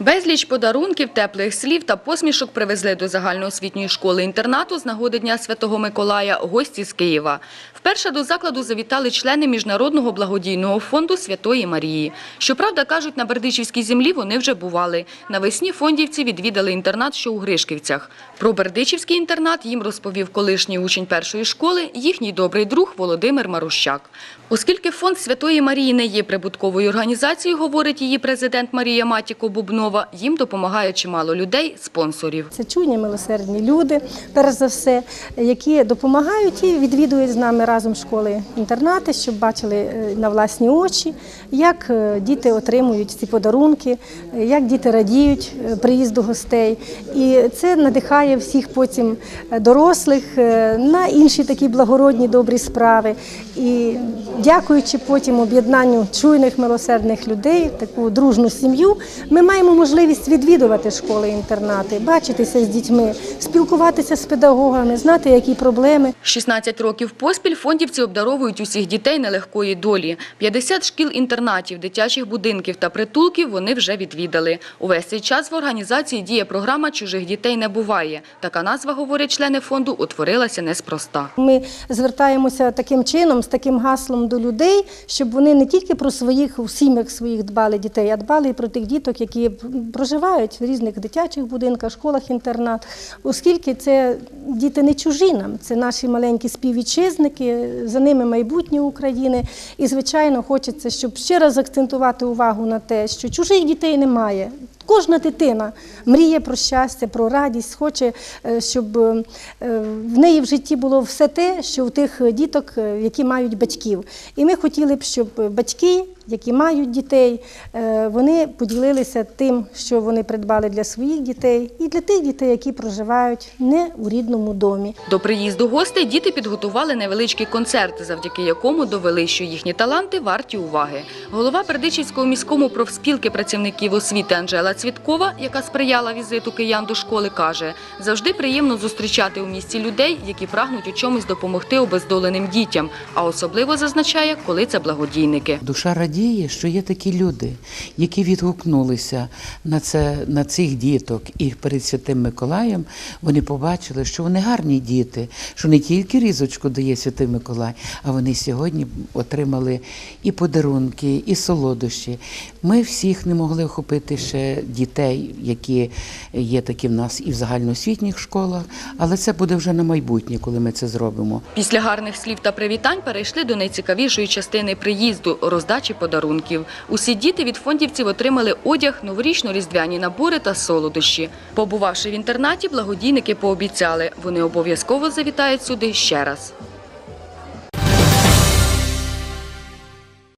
Безліч подарунків, теплих слів та посмішок привезли до загальноосвітньої школи-інтернату з нагоди Дня Святого Миколая гості з Києва. Вперше до закладу завітали члени Міжнародного благодійного фонду Святої Марії. Щоправда, кажуть, на Бердичівській землі вони вже бували. Навесні фондівці відвідали інтернат, що у Гришківцях. Про Бердичівський інтернат їм розповів колишній учень першої школи, їхній добрий друг Володимир Марущак. Оскільки фонд Святої Марії не є прибутковою організацією, говорить її президент Марія Матіко Бубнова, їм допомагає чимало людей, спонсорів. Це чуйні, милосердні люди, перш за все, які допомагають і відвідують з нами разом школи інтернати, щоб бачили е, на власні очі, як е, діти отримують ці подарунки, як діти радіють е, приїзду гостей. І це надихає всіх потім дорослих на інші такі благородні добрі справи. І дякуючи потім об'єднанню чуйних милосердних людей, таку дружну сім'ю, ми маємо можливість відвідувати школи-інтернати, бачитися з дітьми, спілкуватися з педагогами, знати, які проблеми. 16 років поспіль фондівці обдаровують усіх дітей нелегкої долі. 50 шкіл-інтернатів, дитячих будинків та притулків вони вже відвідали. Увесь цей час в організації діє програма «Чужих дітей не буває». Така назва, говорять члени фонду, утворилася неспроста. Ми звертаємося таким чином, з таким гаслом до людей, щоб вони не тільки про своїх у сім'ях своїх дбали дітей, а дбали і про тих діток, які проживають в різних дитячих будинках, школах, інтернат, оскільки це діти не чужі нам, це наші маленькі співвітчизники, за ними майбутнє України. І, звичайно, хочеться, щоб ще раз акцентувати увагу на те, що чужих дітей немає. Кожна дитина мріє про щастя, про радість, хоче, е, щоб е, в неї в житті було все те, що у тих діток, е, які мають батьків. І ми хотіли б, щоб батьки, які мають дітей, е, вони поділилися тим, що вони придбали для своїх дітей, і для тих дітей, які проживають не у рідному домі. До приїзду гостей діти підготували невеличкий концерт, завдяки якому довели, що їхні таланти варті уваги. Голова Бердичівського міському профспілки працівників освіти Анжела Цвіткова, яка сприяла візиту киян до школи, каже, завжди приємно зустрічати у місті людей, які прагнуть у чомусь допомогти обездоленим дітям, а особливо зазначає, коли це благодійники. Душа радіє, що є такі люди, які відгукнулися на це на цих діток, і перед святим Миколаєм вони побачили, що вони гарні діти, що не тільки різочку дає святий Миколай, а вони сьогодні отримали і подарунки, і солодощі. Ми всіх не могли охопити ще дітей, які є такі в нас і в загальноосвітніх школах, але це буде вже на майбутнє, коли ми це зробимо. Після гарних слів та привітань перейшли до найцікавішої частини приїзду – роздачі подарунків. Усі діти від фондівців отримали одяг, новорічно-різдвяні набори та солодощі. Побувавши в інтернаті, благодійники пообіцяли – вони обов'язково завітають сюди ще раз.